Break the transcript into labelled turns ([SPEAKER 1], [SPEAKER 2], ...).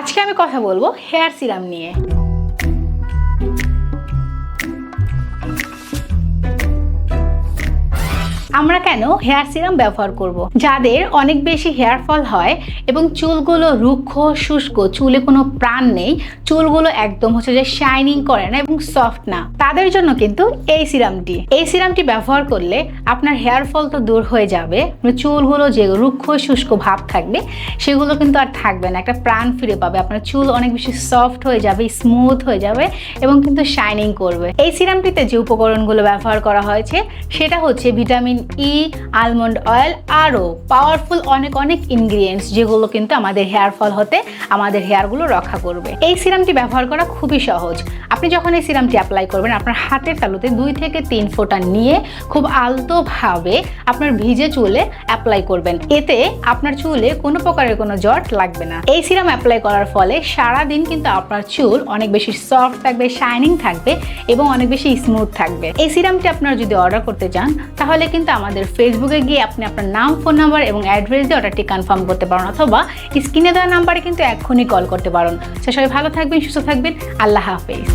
[SPEAKER 1] আজকে আমি কথা বলব হেয়ার সিরাম নিয়ে। আমরা কেন হেয়ার সিরাম ব্যবহার করব। যাদের অনেক বেশি হেয়ার ফল হয় এবং চুলগুলো রুক্ষ, শুষ্ক, চুলে কোনো প্রাণ নেই, চুলগুলো একদম হচ্ছে যে শাইনিং করে না এবং সফট না। তাদের জন্য কিন্তু এই সিরামটি। এই সিরামটি ব্যবহার করলে আপনার হেয়ার ফল তো দূর হয়ে যাবে চুলগুলো যে রুক্ষ, শুষ্ক ভাব থাকবে, সেগুলো কিন্তু আর থাকবে না। একটা প্রাণ ফিরে পাবে, আপনার চুল অনেক বেশি সফট হয়ে যাবে স্মুথ হয়ে যাবে এবং কিন্তু শাইনিং করবে। এই সিরামটিতে যে উপকরণগুলো ব্যবহার করা হয়েছে, সেটা হচ্ছে ভিটামিন ই আলমন্ড অয়েল আরও পাওয়ারফুল অনেক অনেক ইনগ্রিডিয়েন্টস যেগুলো কিন্তু আমাদের হেয়ার ফল হতে আমাদের হেয়ারগুলো রক্ষা করবে। এই সিরামটি ব্যবহার করা খুবই সহজ। আপনি যখন এই সিরামটি অ্যাপ্লাই করবেন, আপনার হাতের তালুতে দুই থেকে তিন ফোঁটা নিয়ে খুব আলতোভাবে আপনার ভিজে চুলে অ্যাপ্লাই করবেন। এতে আপনার চুলে কোনো প্রকারের কোনো জট লাগবে না। এই সিরাম অ্যাপ্লাই করার ফলে সারা দিন কিন্তু আপনার চুল অনেক বেশি সফট থাকবে শাইনিং থাকবে এবং অনেক বেশি স্মুথ থাকবে। এই সিরামটি আপনারা যদি অর্ডার করতে চান, তাহলে কিন্তু আমাদের ফেসবুকে গিয়ে আপনি আপনার নাম ফোন নাম্বার এবং অ্যাড্রেস দিয়ে অর্ডারটি কনফার্ম করতে পারেন অথবা স্ক্রিনে দেওয়া নাম্বারে কিন্তু এক্ষুনি কল করতে পারেন। সে সবাই ভালো থাকবেন, সুস্থ থাকবেন। আল্লাহ হাফেজ।